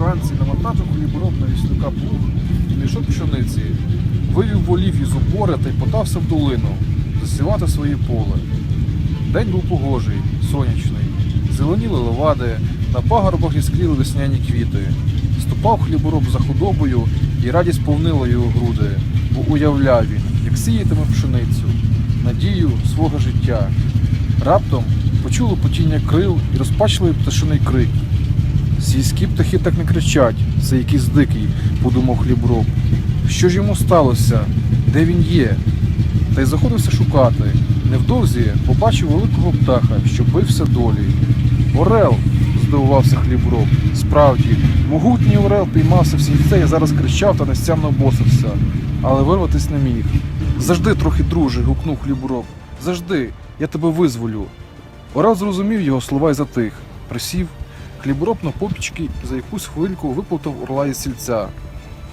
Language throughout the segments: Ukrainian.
вранці навантажив на вісника плуг і мішок пшениці, вивів волів із убора та й потався в долину засівати своє поле. День був погожий, сонячний, зеленіли левади, на пагорбах іскріли весняні квіти. Ступав хлібороб за худобою і радість повнила його груди, бо уявляв він, як сіятиме пшеницю, надію свого життя. Раптом почуло потіння крил і розпачливий пташиний крик. Сільські птахи так не кричать, це якийсь дикий, подумав хліброб. Що ж йому сталося? Де він є? Та й заходився шукати. Невдовзі побачив великого птаха, що бився долі. Орел! здивувався хліброб. Справді, могутній орел піймався в сінце і зараз кричав та нестямно босився, але вирватись не міг. Завжди трохи друже, гукнув хліброб. Завжди, я тебе визволю. Орел зрозумів його слова і затих. Присів, хлібороб на попічки за якусь хвильку виплутав орла із сільця.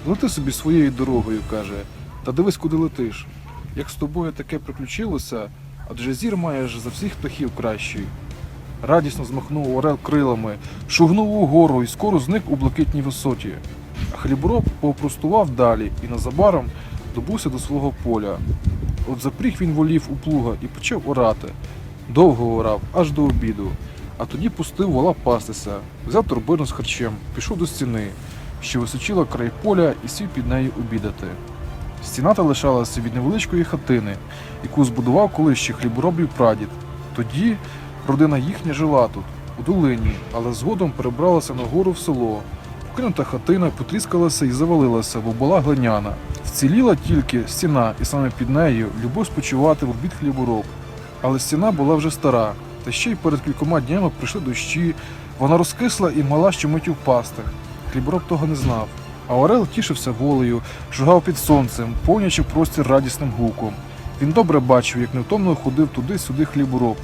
Лети собі своєю дорогою, каже, та дивись, куди летиш. Як з тобою таке приключилося, адже зір маєш за всіх птахів кращий. Радісно змахнув орел крилами, шугнув угору і скоро зник у блакитній висоті. А хлібороб попростував далі і незабаром добувся до свого поля. От запріг він волів у плуга і почав орати. Довго орав, аж до обіду, а тоді пустив вола пастися, взяв торбину з харчем, пішов до стіни, що височила край поля і сів під нею обідати. Стіна та лишалася від невеличкої хатини, яку збудував колись ще хліборобів прадід. Тоді родина їхня жила тут, у долині, але згодом перебралася на гору в село. Покинута хатина потріскалася і завалилася, бо була глиняна. Вціліла тільки стіна, і саме під нею любов спочивати в обід хлібороб. Але стіна була вже стара, та ще й перед кількома днями прийшли дощі, вона розкисла і мала щомить впасти. Хлібороб того не знав. А Орел тішився волею, шугав під сонцем, повнячи простір радісним гуком. Він добре бачив, як невтомно ходив туди-сюди хлібороб,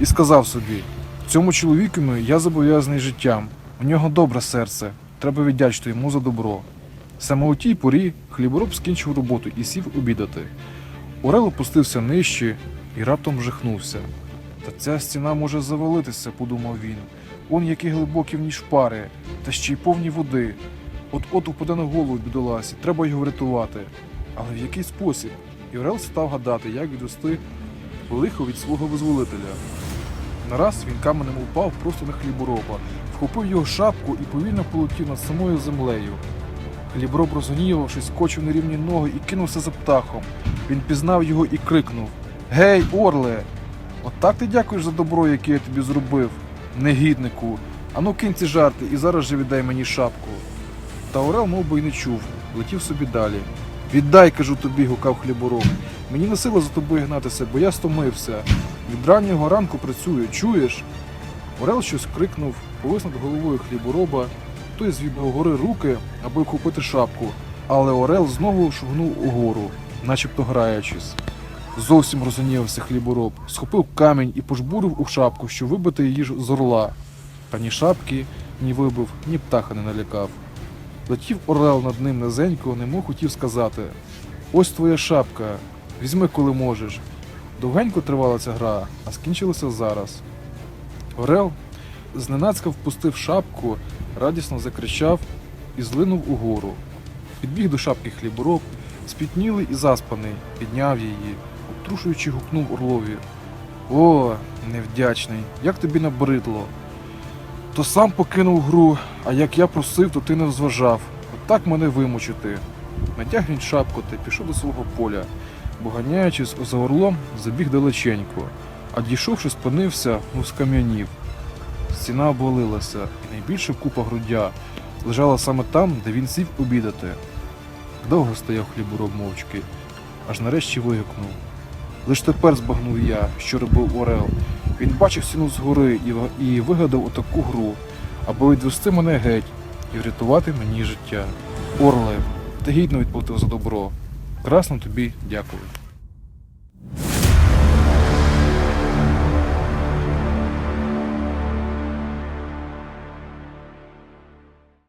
і сказав собі: цьому чоловікові я зобов'язаний життям. У нього добре серце, треба віддячити йому за добро. Саме у тій порі хлібороб скінчив роботу і сів обідати. Орел опустився нижче і раптом вжахнувся. Та ця стіна може завалитися, подумав він. Он які глибокі в ній шпари, та ще й повні води. От-от упаде на голову бідоласі, треба його врятувати. Але в який спосіб? І Орел став гадати, як відвести лихо від свого визволителя. Нараз він каменем упав просто на хлібороба, вхопив його шапку і повільно полетів над самою землею. Хліброб, розгнівавшись, скочив на рівні ноги і кинувся за птахом. Він пізнав його і крикнув: Гей, орле! От ти дякуєш за добро, яке я тобі зробив, негіднику. Ану кинь ці жарти і зараз же віддай мені шапку. Та Орел мов би й не чув, летів собі далі. Віддай, кажу тобі, гукав хлібороб. Мені не сила за тобою гнатися, бо я стомився. Від раннього ранку працюю, чуєш? Орел щось крикнув, повис над головою хлібороба, той звів до гори руки, аби вхопити шапку, але Орел знову шугнув угору, начебто граючись. Зовсім розгнівався хлібороб, схопив камінь і пожбурив у шапку, щоб вибити її ж з орла. Та ні шапки ні вибив, ні птаха не налякав. Летів орел над ним низенько, немов хотів сказати: Ось твоя шапка, візьми, коли можеш. Довгенько тривала ця гра, а скінчилася зараз. Орел зненацька впустив шапку, радісно закричав і злинув угору. Підбіг до шапки хлібороб, спітнілий і заспаний, підняв її, обтрушуючи, гукнув орлові. О, невдячний, як тобі набридло. То сам покинув гру, а як я просив, то ти не зважав. Отак мене вимучити. Натяг він шапку та пішов до свого поля, бо ганяючись за орлом, забіг далеченько, а дійшовши, спинився, ну скам'янів. Стіна обвалилася, і найбільша купа грудя лежала саме там, де він сів обідати. Довго стояв хлібороб мовчки, аж нарешті вигукнув. Лиш тепер збагнув я, що робив Орел. Він бачив стіну згори і вигадав отаку гру, аби відвести мене геть і врятувати мені життя. Орле, ти гідно відплатив за добро. Красно тобі дякую.